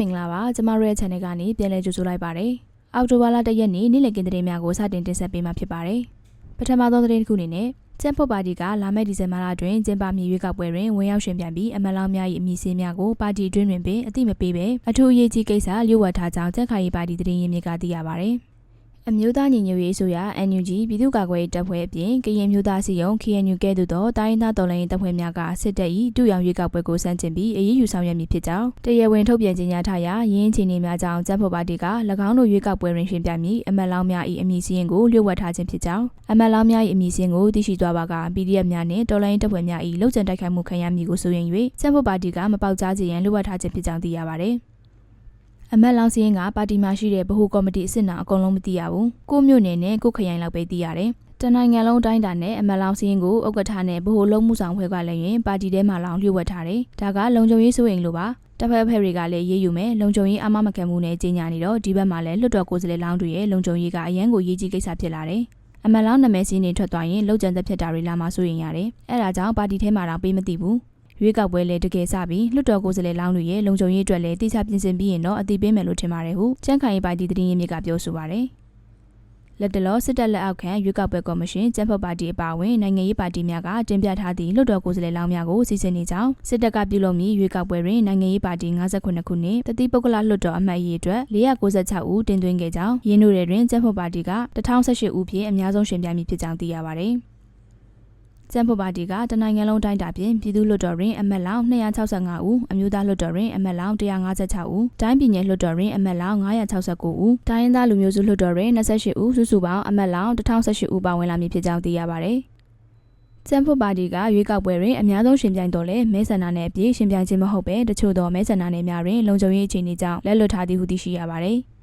မင်္ဂလာပါကျမတို့ရဲ့ channel ကနေပြန်လည်ကြိုဆိုလိုက်ပါတယ်အောက်တိုဘာလ၁ရက်နေ့နေ့လည်ကင်းသတင်းများကိုစတင်တင်ဆက်ပေးမှာဖြစ်ပါတယ်ပထမဆုံးသတင်းတစ်ခုအနေနဲ့ကျန်းဖို့ပါတီကလာမယ့်ဒီဇင်ဘာလတွင်ကျင်းပမည့်ရွေးကောက်ပွဲတွင်ဝင်ရောက်ရှင်ပြန်ပြီးအမတ်လောင်းများ၏အမည်စင်းများကိုပါတီအတွင်းတွင်ပင်အသိမပေးဘဲအထူးအရေးကြီးကိစ္စလျှို့ဝှက်ထားကြောင်းကျန်းခိုင်ရေးပါတီသတင်းရင်းမြစ်ကသိရပါတယ် အမျိုးသားညီညွတ်ရေးအစိုးရ NUG ပြည်သူ့ကာကွယ်ရေးတပ်ဖွဲ့အပြင်ကရင်မျိုးသားစီယုံ KNU ကဲ့သို့သောတိုင်းရင်းသားတော်လှန်ရေးတပ်ဖွဲ့များကစစ်တပ်၏တူရောင်ရွေးကောက်ပွဲကိုစန့်ကျင်ပြီးအရေးယူဆောင်ရွက်မည်ဖြစ်ကြောင်းတရားဝင်ထုတ်ပြန်ကြေညာထားရာရင်းချင်းနေများကြောင့်ကျန်းဖို့ပါတီက၎င်းတို့ရွေးကောက်ပွဲတွင်ရှင်ပြမည်အမတ်လောင်းများ၏အမည်စည်းရင်ကိုလျှို့ဝှက်ထားခြင်းဖြစ်ကြောင်းအမတ်လောင်းများ၏အမည်စည်းရင်ကိုသိရှိသွားပါက PDF များနှင့်တော်လှန်ရေးတပ်ဖွဲ့များ၏လုံခြုံတိုက်ခိုက်မှုခံရမည်ကိုဆိုရင်၍ကျန်းဖို့ပါတီကမပေါက်ကြားစေရန်လျှို့ဝှက်ထားခြင်းဖြစ်ကြောင်းသိရပါသည် အမက်လောင်စီရင်ကပါတီမှာရှိတဲ့ဗဟိုကော်မတီအစ်စ်နာအကုန်လုံးမသိရဘူး။ကိုမျိုးနယ်နဲ့ကိုခရိုင်လောက်ပဲသိရတယ်။တနိုင်ငံလုံးတိုင်းတာနဲ့အမက်လောင်စီရင်ကိုဥက္ကဋ္ဌနဲ့ဗဟိုလုံးမှုဆောင်ဖွဲ့ကလည်းရင်ပါတီထဲမှာလောင်လျှို့ဝှက်ထားတယ်။ဒါကလုံခြုံရေးစိုးရိမ်လို့ပါ။တပ်ဖက်ဖက်တွေကလည်းရေးယူမယ်လုံခြုံရေးအမမခံမှုနဲ့ကြီးညာနေတော့ဒီဘက်မှာလည်းလွတ်တော်ကိုယ်စားလှယ်လောင်းတွေရဲ့လုံခြုံရေးကအရန်ကိုရေးကြီးကိစ္စဖြစ်လာတယ်။အမက်လောင်းနာမည်စင်းတွေထွက်သွားရင်လုံခြံသက်ဖြစ်တာတွေလာမှစိုးရင်ရတယ်။အဲဒါကြောင့်ပါတီထဲမှာတော့ပေးမသိဘူး။ ရွေးကောက်ပွဲလည်းတကယ်စပြီးလွှတ်တော်ကိုယ်စားလှယ်လောင်းတွေရဲ့လုံခြုံရေးအတွက်လည်းတိကျပြင်ဆင်ပြီးရင်တော့အတိပေးမယ်လို့ထင်ပါတယ်ဟုကျန်းခိုင်ရေးပါတီသတင်းရင်းမြစ်ကပြောဆိုပါတယ်လက်တလောစစ်တပ်လက်အောက်ခံရွေးကောက်ပွဲကော်မရှင်ကျန်းဖတ်ပါတီအပါအဝင်နိုင်ငံရေးပါတီများကတင်ပြထားသည့်လွှတ်တော်ကိုယ်စားလှယ်လောင်းများကိုစီစဉ်နေကြောင်းစစ်တပ်ကပြုလုပ်မည့်ရွေးကောက်ပွဲတွင်နိုင်ငံရေးပါတီ58ခုနှင့်တတိပုဂ္ဂလလွှတ်တော်အမတ်အရေးအတွက်496ဦးတင်သွင်းခဲ့ကြောင်းရင်းနှီးတွေတွင်ကျန်းဖတ်ပါတီက1018ဦးဖြင့်အများဆုံးရှင်ပြိုင်မည်ဖြစ်ကြောင်းသိရပါသည်။ ကျန်းဖို့ပါတီကတနိုင်ငံလုံးတိုင်းတာဖြင့်ပြည်သူ့လွှတ်တော်တွင်အမတ်လောင်း265ဦးအမျိုးသားလွှတ်တော်တွင်အမတ်လောင်း156ဦးတိုင်းပြည်နယ်လွှတ်တော်တွင်အမတ်လောင်း969ဦးတိုင်းရင်းသားလူမျိုးစုလွှတ်တော်တွင်28ဦးစုစုပေါင်းအမတ်လောင်း1018ဦးပါဝင်လာမည်ဖြစ်ကြောင်းသိရပါသည်ကျန်းဖို့ပါတီကရွေးကောက်ပွဲတွင်အများဆုံးရှင်ပြိုင်တော်လဲမဲဆန္ဒနယ်အပြည့်ရှင်ပြိုင်ခြင်းမဟုတ်ပဲတချို့သောမဲဆန္ဒနယ်များတွင်လုံခြုံရေးအခြေအနေကြောင့်လက်လွတ်ထားသည်ဟုသိရှိရပါသည်။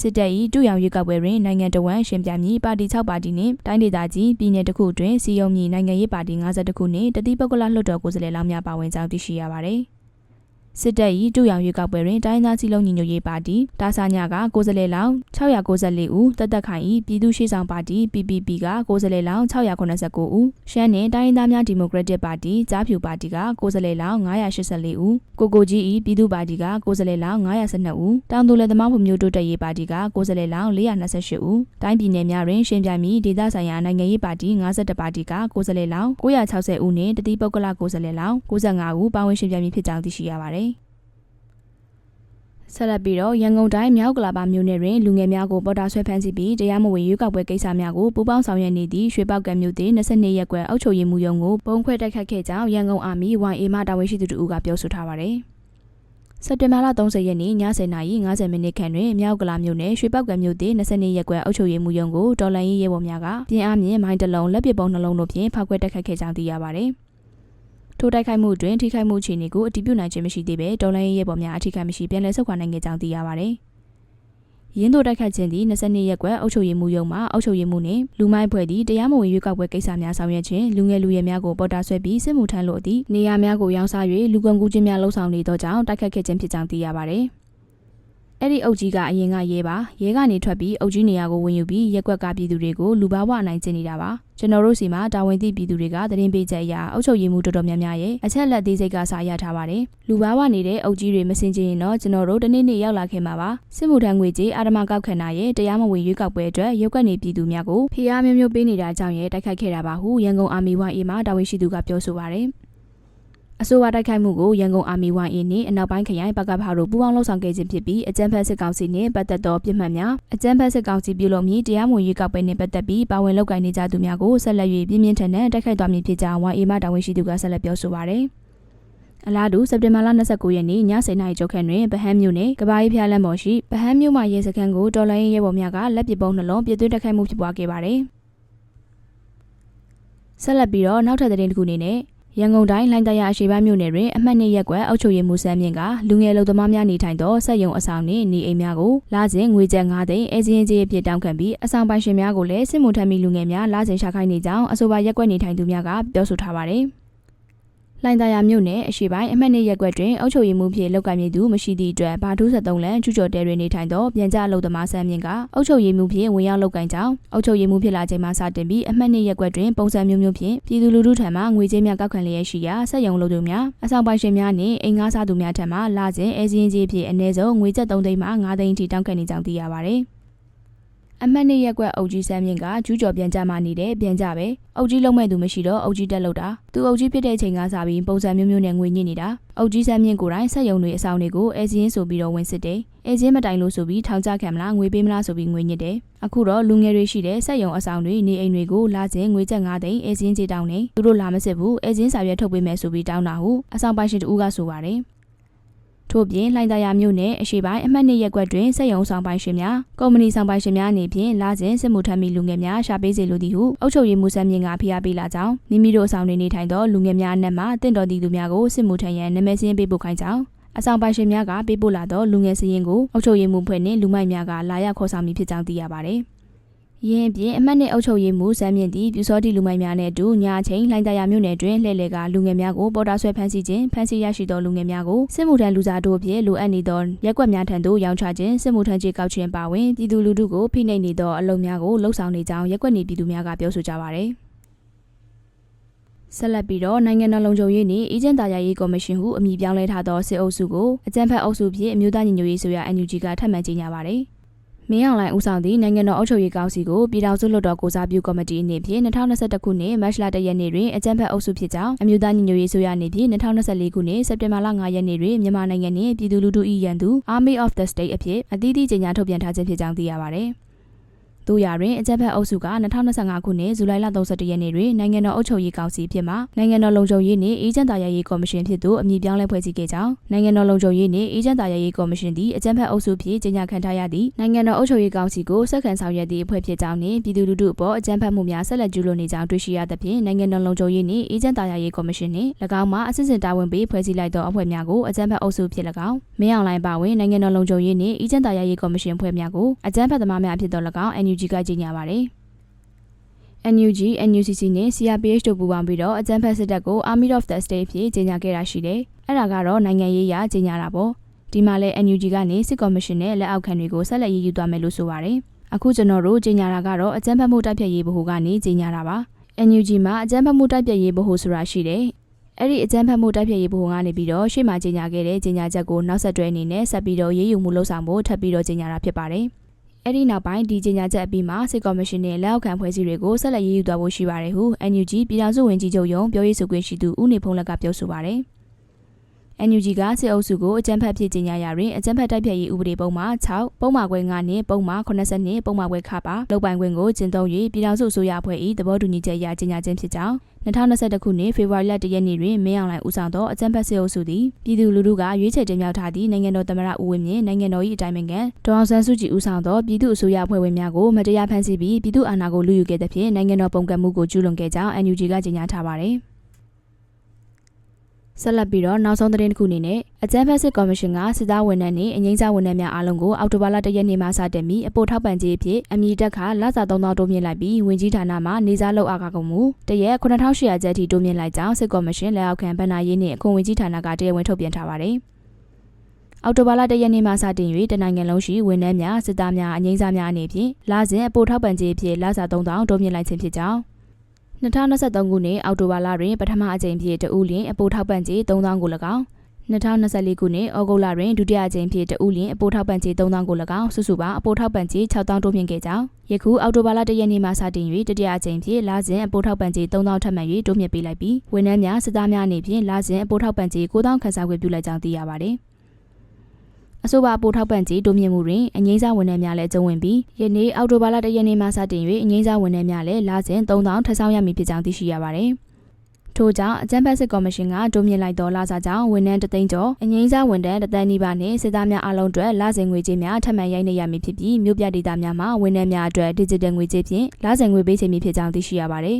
စစ်တပ်၏တူရောင်ရွေးကောက်ပွဲတွင်နိုင်ငံတော်ဝန်ရှင်ပြမည်ပါတီ6ပါတီနှင့်တိုင်းဒေသကြီးပြည်내တစ်ခုတွင်စီယုံမည်နိုင်ငံရေးပါတီ52ခုနှင့်တတိပုဂ္ဂလလွှတ်တော်ကိုယ်စားလှယ်လောင်းများပါဝင်ကြောင်းသိရှိရပါသည်။ စစ်တပ်၏တူရောင်ရွေးကောက်ပွဲတွင်တိုင်းသားစီလုံးညီညွတ်ရေးပါတီတာဆာညာကကိုယ်စားလှယ်လောင်း694ဦးတက်တက်ခိုင်၏ပြည်သူ့ရှိဆောင်ပါတီ PPP ကကိုယ်စားလှယ်လောင်း689ဦးရှမ်းနယ်တိုင်းသားများဒီမိုကရက်တစ်ပါတီကြားဖြူပါတီကကိုယ်စားလှယ်လောင်း984ဦးကိုကိုကြီး၏ပြည်သူ့ပါတီကကိုယ်စားလှယ်လောင်း912ဦးတောင်သူလယ်သမားဖွံ့ဖြိုးတိုးတက်ရေးပါတီကကိုယ်စားလှယ်လောင်း428ဦးတိုင်းပြည်နယ်များတွင်ရှင်ပြိုင်မီဒေသဆိုင်ရာနိုင်ငံရေးပါတီ52ပါတီကကိုယ်စားလှယ်လောင်း960ဦးနှင့်တတိပုဂ္ဂလကိုယ်စားလှယ်လောင်း95ဦးပါဝင်ရှင်ပြိုင်မည်ဖြစ်ကြောင်းသိရှိရပါသည် ဆက်လက်ပြီးတော့ရန်ကုန်တိုင်းမြောက်ကလာပါမြို့နယ်တွင်လူငယ်များကိုပေါ်တာဆွဲဖမ်းဆီးပြီးတရားမဝင်ရွေးကောက်ပွဲကိစ္စများကိုပူးပေါင်းဆောင်ရွက်နေသည့်ရွှေပောက်ကံမြို့သည်22ရက်ကွယ်အုပ်ချုပ်ရေးမှူးရုံးကိုပုံခွဲတိုက်ခတ်ခဲ့ကြောင်းရန်ကုန်အာမီ YA မှတာဝန်ရှိသူတို့ကပြောဆိုထားပါတယ်။စက်တင်ဘာလ30ရက်နေ့ည10:50မိနစ်ခန့်တွင်မြောက်ကလာမြို့နယ်ရွှေပောက်ကံမြို့သည်22ရက်ကွယ်အုပ်ချုပ်ရေးမှူးရုံးကိုတော်လန်ရေးရဲဘော်များကပြင်းအားမြင့်မိုင်းတလုံးလက်ပစ်ပုံးနှလုံးတို့ဖြင့်ဖောက်ခွဲတိုက်ခတ်ခဲ့ကြောင်းသိရပါတယ်။ ထိုတိုက်ခိုက်မှုတွင်ထိခိုက်မှုအခြေအနေကိုအတည်ပြုနိုင်ခြင်းမရှိသေးဘဲဒေါ်လာရေးရဲဘော်များအထိခိုက်မရှိပြန်လည်ဆုတ်ခွာနိုင်ခဲ့ကြောင်းသိရပါဗျ။ရင်းတို့တိုက်ခိုက်ခြင်းသည်22ရက်ကွယ်အုပ်ချုပ်ရေးမှူးရုံးမှအုပ်ချုပ်ရေးမှူးနှင့်လူမိုင်းဖွဲ့သည့်တရားမဝင်ရွေးကောက်ပွဲကိစ္စများဆောင်ရွက်ခြင်းလူငယ်လူရွယ်များကိုပေါ်တာဆွဲပြီးစစ်မှုထမ်းလို့သည့်နေရာများကိုရောင်းစား၍လူကုန်ကူးခြင်းများလှုံ့ဆော်နေသောကြောင့်တိုက်ခိုက်ခဲ့ခြင်းဖြစ်ကြောင်းသိရပါဗျ။ အဲ့ဒီအုပ်ကြီးကအရင်ကရဲပါရဲကနေထွက်ပြီးအုပ်ကြီးနေရာကိုဝင်ယူပြီးရက်ကွက်ကပြည်သူတွေကိုလူဘာဝနိုင်ကျင်နေတာပါကျွန်တော်တို့စီမှာတာဝန်သိပြည်သူတွေကသတင်းပေးချက်အရအုပ်ချုပ်ရေးမှုတော်တော်များများရဲ့အချက်လက်သေးစိတ်ကစာရထားပါတယ်လူဘာဝနေတဲ့အုပ်ကြီးတွေမစင်ချင်ရင်တော့ကျွန်တော်တို့တနေ့နေ့ရောက်လာခင်မှာပါစစ်မှုထမ်းငွေကြေးအာဓမကောက်ခံတာရဲ့တရားမဝင်ရွေးကောက်ပွဲအတွက်ရက်ကွက်နေပြည်သူများကိုဖိအားမျိုးမျိုးပေးနေတာကြောင့်ရဲ့တိုက်ခိုက်ခဲ့တာပါဟုရန်ကုန်အာမီဝိုင်းအေမှာတာဝန်ရှိသူကပြောဆိုပါတယ် အဆိုပါတိုက်ခိုက်မှုကိုရန်ကုန်အာမီဝိုင်းအင်းနှင့်အနောက်ပိုင်းခရိုင်ပကဖာတို့ပူးပေါင်းလှုပ်ဆောင်ခဲ့ခြင်းဖြစ်ပြီးအကြမ်းဖက်စစ်ကောင်စီနှင့်ပတ်သက်သောပြစ်မှတ်များအကြမ်းဖက်စစ်ကောင်စီပြုလုပ်မည့်တရားမဝင်ရွေးကောက်ပွဲနှင့်ပတ်သက်ပြီးပါဝင်လုပ်ကိုင်နေကြသူများကိုဆက်လက်၍ပြင်းပြင်းထန်ထန်တိုက်ခိုက်သွားမည်ဖြစ်ကြောင်းဝိုင်းအေမတာဝန်ရှိသူကဆက်လက်ပြောဆိုပါရယ်အလားတူစက်တင်ဘာလ29ရက်နေ့ည7:00နာရီကျော်ခန့်တွင်ဗဟန်းမြို့နယ်ကဘာကြီးဖျားလမ်းပေါ်ရှိဗဟန်းမြို့မှရဲစခန်းကိုတော်လိုင်းရဲဘော်များကလက်ပစ်ပုံးနှလုံးပြစ်သွင်းတိုက်ခိုက်မှုဖြစ်ပွားခဲ့ပါတယ်။ဆက်လက်ပြီးတော့နောက်ထပ်သတင်းတစ်ခုအနေနဲ့ ရန်ကုန်တိုင်းလိုင်းတရအရှိပိုင်းမြို့နယ်တွင်အမှတ်နှစ်ရက်ကွယ်အုပ်ချုပ်ရေးမှူးဆန်းမြင့်ကလူငယ်လူသမားများနေထိုင်သောစက်ရုံအဆောင်နှင့်နေအိမ်များကိုလာစဉ်ငွေကျပ်9သိန်းအဲဇင်းကြီးအဖြစ်တောင်းခံပြီးအဆောင်ပိုင်ရှင်များကိုလည်းစစ်မှုထမ်းပြီးလူငယ်များလာစဉ်ရှာခိုင်းနေကြောင်းအဆိုပါရက်ကွက်နေထိုင်သူများကပြောဆိုထားပါတယ်။ လိုင်သာယာမြို့နယ်အရှိပိုင်းအမှတ်နှစ်ရပ်ကွက်တွင်အုပ်ချုပ်ရေးမှူးဖြစ်လောက်ကိုင်မြည်သူမရှိသည့်အတွက်ဘာထူး73လမ်းကျူးကျော်တဲတွင်နေထိုင်သောပြန်ကြအလုပ်သမားဆန်းမြင့်ကအုပ်ချုပ်ရေးမှူးဖြစ်ဝင်ရောက်လောက်ကင်ကြောင်းအုပ်ချုပ်ရေးမှူးဖြစ်လာချိန်မှစတင်ပြီးအမှတ်နှစ်ရပ်ကွက်တွင်ပုံစံမျိုးမျိုးဖြင့်ပြည်သူလူထုထံမှငွေကြေးများကောက်ခံလျက်ရှိရာစက်ရုံလုပ်သူများအဆောင်ပိုင်ရှင်များနှင့်အိမ်ငှားစားသူများထံမှလာစဉ်အဲစင်းကြီးဖြင့်အနည်းဆုံးငွေကျပ်3သိန်းမှ5သိန်းအထိတောင်းခံနေကြောင်းသိရပါသည် အမှတ်နှစ်ရက်ကွက်အုပ်ကြီးဆန်းမြင့်ကကျူးကျော်ပြန်ကြမှနေတဲ့ပြန်ကြပဲအုပ်ကြီးလုံးမဲ့သူမရှိတော့အုပ်ကြီးတက်လို့တာသူအုပ်ကြီးဖြစ်တဲ့အချိန်ကစပြီးပုံစံမျိုးမျိုးနဲ့ငွေညစ်နေတာအုပ်ကြီးဆန်းမြင့်ကိုယ်တိုင်ဆက်ယုံတွေအဆောင်တွေကိုအဲစင်းဆိုပြီးတော့ဝင်စစ်တယ်အဲစင်းမတိုင်လို့ဆိုပြီးထောင်ချခံမလားငွေပေးမလားဆိုပြီးငွေညစ်တယ်အခုတော့လူငယ်တွေရှိတဲ့ဆက်ယုံအဆောင်တွေနေအိမ်တွေကိုလာစဉ်ငွေကျပ်9သိန်းအဲစင်းကြေးတောင်းနေသူတို့လာမစစ်ဘူးအဲစင်းစာရွက်ထုတ်ပေးမယ်ဆိုပြီးတောင်းတာဟုအဆောင်ပိုင်ရှင်တူကဆိုပါတယ် ထို့ပြင်လှိုင်သာယာမြို့နယ်အရှိပိုင်းအမှတ်နှစ်ရက်ကွက်တွင်စက်ရုံဆောင်ပိုင်ရှင်များကုမ္ပဏီဆောင်ပိုင်ရှင်များအနေဖြင့်လာစဉ်စစ်မှုထမ်းမီလူငယ်များရှာပေးစေလိုသည်ဟုအုပ်ချုပ်ရေးမှူးဆန်းမြင့်ကဖိအားပေးလာကြောင်းမိမိတို့အဆောင်တွင်နေထိုင်သောလူငယ်များအနက်မှတင့်တော်သည့်သူများကိုစစ်မှုထမ်းရန်နာမည်စရင်းပေးပို့ခိုင်းကြောင်းအဆောင်ပိုင်ရှင်များကပေးပို့လာသောလူငယ်စရင်ကိုအုပ်ချုပ်ရေးမှူးဖွဲ့နှင့်လူမိုက်များကလာရောက်ခေါ်ဆောင်မိဖြစ်ကြောင်းသိရပါသည်။ ယင်းပြင်အမတ်နှင့်အုပ်ချုပ်ရေးမှူးစမ်းမြင့်သည်ပြူစောတိလူမိုက်များနဲ့အတူညအချိန်လှိုင်းတရားမြို့နယ်တွင်လှည့်လည်ကလူငယ်များကိုပေါ်တာဆွဲဖမ်းဆီးခြင်းဖမ်းဆီးရရှိသောလူငယ်များကိုစစ်မှုထမ်းလူစားတို့အဖြစ်လိုအပ်နေသောရက်ကွက်များထံသို့ရောင်းချခြင်းစစ်မှုထမ်းကြေးကောက်ခြင်းပါဝင်ပြည်သူလူထုကိုဖိနှိပ်နေသောအလုံများကိုလှုပ်ဆောင်နေကြောင်းရက်ကွက်နေပြည်သူများကပြောဆိုကြပါသည်။ဆက်လက်ပြီးတော့နိုင်ငံတော်လုံခြုံရေးနှင့်အေဂျင့်တာယာရေးကော်မရှင်ဟုအမည်ပြောင်းလဲထားသောစစ်အုပ်စုကိုအကြံဖက်အုပ်စုဖြင့်အမျိုးသားညီညွတ်ရေးဆိုရ NUG ကထပ်မံကြေညာပါတယ်။ မင်းအောင်လှိုင်ဦးဆောင်သည့်နိုင်ငံတော်အုပ်ချုပ်ရေးကောင်စီကိုပြည်ထောင်စုလွှတ်တော်ကိုစားပြုကော်မတီအနေဖြင့်2021ခုနှစ်မတ်လ1ရက်နေ့တွင်အကြံဖက်အုပ်စုဖြစ်ကြောင်းအမျိုးသားညီညွတ်ရေးဆိုရအနေဖြင့်2024ခုနှစ်စက်တင်ဘာလ9ရက်နေ့တွင်မြန်မာနိုင်ငံနှင့်ပြည်သူလူထု၏ရန်သူ Army of the State အဖြစ်အသီးသီးကြေညာထုတ်ပြန်ထားခြင်းဖြစ်ကြောင်းသိရပါသည်။ တို့ရတွင်အကြက်ဖက်အုပ်စုက2025ခုနှစ်ဇူလိုင်လ31ရက်နေ့တွင်နိုင်ငံတော်အုပ်ချုပ်ရေးကောင်စီဖြစ်မှနိုင်ငံတော်လုံခြုံရေးနှင့်အေဂျင့်တာယာရေးကော်မရှင်ဖြစ်သို့အမည်ပြောင်းလဲဖွဲ့စည်းခဲ့ကြောင်းနိုင်ငံတော်လုံခြုံရေးနှင့်အေဂျင့်တာယာရေးကော်မရှင်သည်အကြက်ဖက်အုပ်စုဖြင့်ကြေညာခံထားရသည့်နိုင်ငံတော်အုပ်ချုပ်ရေးကောင်စီကိုစက္ကန့်ဆောင်ရွက်သည့်အဖွဲ့ဖြစ်ကြောင်းနှင့်ပြည်သူလူထုအပေါ်အကြက်ဖက်မှုများဆက်လက်ကျူးလွန်နေကြောင်းတွေ့ရှိရသဖြင့်နိုင်ငံတော်လုံခြုံရေးနှင့်အေဂျင့်တာယာရေးကော်မရှင်နှင့်၎င်းမှအစစ်စင်တာဝန်ပေးဖွဲ့စည်းလိုက်သောအဖွဲ့များကိုအကြက်ဖက်အုပ်စုဖြစ်၎င်းမင်းအောင်လှိုင်ပါဝင်နိုင်ငံတော်လုံခြုံရေးနှင့်အေဂျင့်တာယာရေးကော်မရှင်ဖွဲ့များကိုအကြက်ဖက်သမားများဖြစ်သော၎င်း NUG ကကြေညာပါသည် NUG, NUCC နဲ့ CRPH တို့ပူးပေါင်းပြီးတော့အကြံဖက်စစ်တပ်ကို Army of the State ဖြစ်ကြီးညာခဲ့တာရှိတယ်။အဲ့ဒါကတော့နိုင်ငံရေးရကြီးညာတာပေါ့။ဒီမှာလဲ NUG ကနေစစ်ကော်မရှင်နဲ့လက်အောက်ခံတွေကိုဆက်လက်ရည်ယူသွားမယ်လို့ဆိုပါတယ်။အခုကျွန်တော်တို့ကြီးညာတာကတော့အကြံဖက်မှုတိုက်ဖြတ်ရေးဗဟိုကနေကြီးညာတာပါ။ NUG မှာအကြံဖက်မှုတိုက်ဖြတ်ရေးဗဟိုဆိုတာရှိတယ်။အဲ့ဒီအကြမ်းဖက်မှုတိုက်ဖျက်ရေးဗဟိုကနေပြီးတော့ရှေ့မှာကြီးညာခဲ့တဲ့ကြီးညာချက်ကိုနောက်ဆက်တွဲအနေနဲ့ဆက်ပြီးတော့ရေးယူမှုလှုပ်ဆောင်ဖို့ထပ်ပြီးတော့ကြီးညာတာဖြစ်ပါတယ်။ အဲ့ဒီနောက်ပိုင်းဒီကြေညာချက်အပြီးမှာစစ်ကော်မရှင်နဲ့လက်အောက်ခံဖွဲ့စည်းတွေကိုဆက်လက်ရေးယူသွားဖို့ရှိပါတယ်ဟု NUG ပြည်ထောင်စုဝန်ကြီးချုပ်ရုံးပြောရေးဆိုခွင့်ရှိသူဦးနေဖုံးလက်ကပြောဆိုပါတယ်။ NUG ကစစ်အုပ်စုကိုအကြမ်းဖက်ဖြစ်ကြေညာရာတွင်အကြမ်းဖက်တိုက်ဖျက်ရေးဥပဒေပုံမှာ6ပုံမှာခွဲ9နှင့်ပုံမှာ80နှင့်ပုံမှာခွဲခပါလုံပိုင်ခွင့်ကိုကျင့်သုံး၍ပြည်ထောင်စုအစိုးရအဖွဲ့၏သဘောတူညီချက်အရကြေညာခြင်းဖြစ်ကြောင်း2021ခုနှစ်ဖေဖော်ဝါရီလ1ရက်နေ့တွင်မင်းအောင်လှိုင်ဦးဆောင်သောအကြံဖက်စစ်အုပ်စုသည်ပြည်သူလူထုကရွေးချယ်တင်မြှောက်ထားသည့်နိုင်ငံတော်သမ္မတဦးဝင်းမြင့်နိုင်ငံတော်၏အတိုင်ပင်ခံဒေါအောင်ဆန်းစုကြည်ဦးဆောင်သောပြည်သူအစိုးရအဖွဲ့ဝင်များကိုမတရားဖမ်းဆီးပြီးပြည်သူအာဏာကိုလူယူခဲ့သဖြင့်နိုင်ငံတော်ပုံကန့်မှုကိုကျူးလွန်ခဲ့ကြောင်း NUG ကကြေညာထားပါသည် ဆက်လက်ပြီးတော့နောက်ဆုံးသတင်းတစ်ခုအနေနဲ့အကြမ်းဖက်စစ်ကော်မရှင်ကစစ်သားဝန်ထမ်းနှင့်အငိမ့်စားဝန်ထမ်းများအားလုံးကိုအောက်တိုဘာလ၁ရက်နေ့မှစတင်ပြီးအပို့ထောက်ပံ့ကြေးအဖြစ်အမည်တက်ခါလစာ3000တိုးမြင့်လိုက်ပြီးဝင်ကြီးဌာနမှနေစားလောက်အားကကုန်မှုတရက်9800ကျပ်ထိတိုးမြင့်လိုက်ကြောင်းစစ်ကော်မရှင်လက်အောက်ခံဗဏ္ဍာရေးနှင့်အခွန်ဝင်ကြီးဌာနကတရားဝင်ထုတ်ပြန်ထားပါတယ်အော်တိုဘာလတရက်နေ့မှစတင်၍တနိုင်ငံလုံးရှိဝန်ထမ်းများစစ်သားများအငိမ့်စားများအနေဖြင့်လာစဉ်အပို့ထောက်ပံ့ကြေးအဖြစ်လစာ3000တိုးမြင့်လိုက်ခြင်းဖြစ်ကြောင်း 2023ခုနှစ်အောက်တိုဘာလတွင်ပထမအကြိမ်ဖြစ်တဦးလျင်အပိုထောက်ပံ့ကြေး3000ကို၎င်း2024ခုနှစ်ဩဂုတ်လတွင်ဒုတိယအကြိမ်ဖြစ်တဦးလျင်အပိုထောက်ပံ့ကြေး3000ကို၎င်းစုစုပေါင်းအပိုထောက်ပံ့ကြေး6000တိုးမြင့်ခဲ့ကြောင်းယခုအောက်တိုဘာလ1ရက်နေ့မှစတင်၍တတိယအကြိမ်ဖြစ်လာစဉ်အပိုထောက်ပံ့ကြေး3000ထပ်မံ၍တိုးမြင့်ပေးလိုက်ပြီးဝန်ထမ်းများစစ်သားများအနေဖြင့်လာစဉ်အပိုထောက်ပံ့ကြေး9000ခန်းစားခွင့်ပြုလိုက်ကြောင်းသိရပါသည်။ အဆိုပါပိုထောက်ပံ့ကြေးတိုးမြင့်မှုတွင်အငိမ့်စားဝန်ထမ်းများလည်းကျုံဝင်ပြီးယနေ့အောက်တိုဘာလ၁ရက်နေ့မှစတင်၍အငိမ့်စားဝန်ထမ်းများလည်းလာစဉ်3000ထပ်ဆောင်ရမည်ဖြစ်ကြောင်းသိရှိရပါသည်ထို့ကြောင့်အကြံဖက်စစ်ကော်မရှင်ကတိုးမြင့်လိုက်သောလာစာကြောင့်ဝန်ထမ်းတသိန်းကျော်အငိမ့်စားဝန်ထမ်းတသန်းနီးပါးနှင့်စစ်သားများအလုံးအတွက်လစဉ်ငွေကြေးများထပ်မံရိုက်နှိပ်ရမည်ဖြစ်ပြီးမြို့ပြဒေသများမှာဝန်ထမ်းများအတွက် digital ငွေကြေးဖြင့်လစဉ်ငွေပေးချေမည်ဖြစ်ကြောင်းသိရှိရပါသည်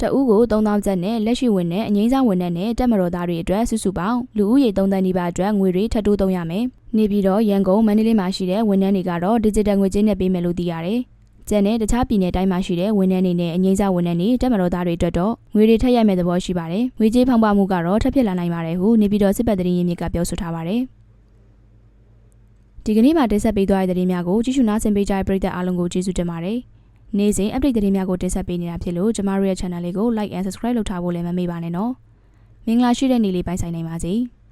တအူးကို3000ကျပ်နဲ့လက်ရှိဝင်တဲ့အငိမ့်စားဝန်ထမ်းနဲ့တက်မတော်သားတွေအတွက်စုစုပေါင်းလူဦးရေ3တန်းနီးပါးအတွက်ငွေတွေထပ်တိုးသုံးရမယ်။နေပြည်တော်ရန်ကုန်မန္တလေးမှာရှိတဲ့ဝန်ထမ်းတွေကတော့ digital ငွေကြေးနဲ့ပေးမယ်လို့သိရတယ်။ကျန်တဲ့တခြားပြည်နယ်တိုင်းမှာရှိတဲ့ဝန်ထမ်းတွေနဲ့အငိမ့်စားဝန်ထမ်းတွေတက်မတော်သားတွေအတွက်တော့ငွေတွေထပ်ရိုက်မဲ့သဘောရှိပါတယ်။ငွေကြေးဖောင်းပွားမှုကတော့ထပ်ဖြစ်လာနိုင်ပါတယ်ဟုနေပြည်တော်စစ်ပတ်သတင်းရင်းမြစ်ကပြောဆိုထားပါတယ်။ဒီကနေ့မှာတင်ဆက်ပေးသွားတဲ့သတင်းများကိုကြည့်ရှုနားဆင်ပေးကြတဲ့ပရိသတ်အားလုံးကိုကျေးဇူးတင်ပါတယ်။ နေ့စဉ် update သတင်းများကိုတင်ဆက်ပေးနေတာဖြစ်လို့ကျမတို့ရဲ့ channel လေးကို like and subscribe လုပ်ထားဖို့လည်းမမေ့ပါနဲ့နော်။မင်္ဂလာရှိတဲ့နေ့လေးပိုင်ဆိုင်နိုင်ပါစေ။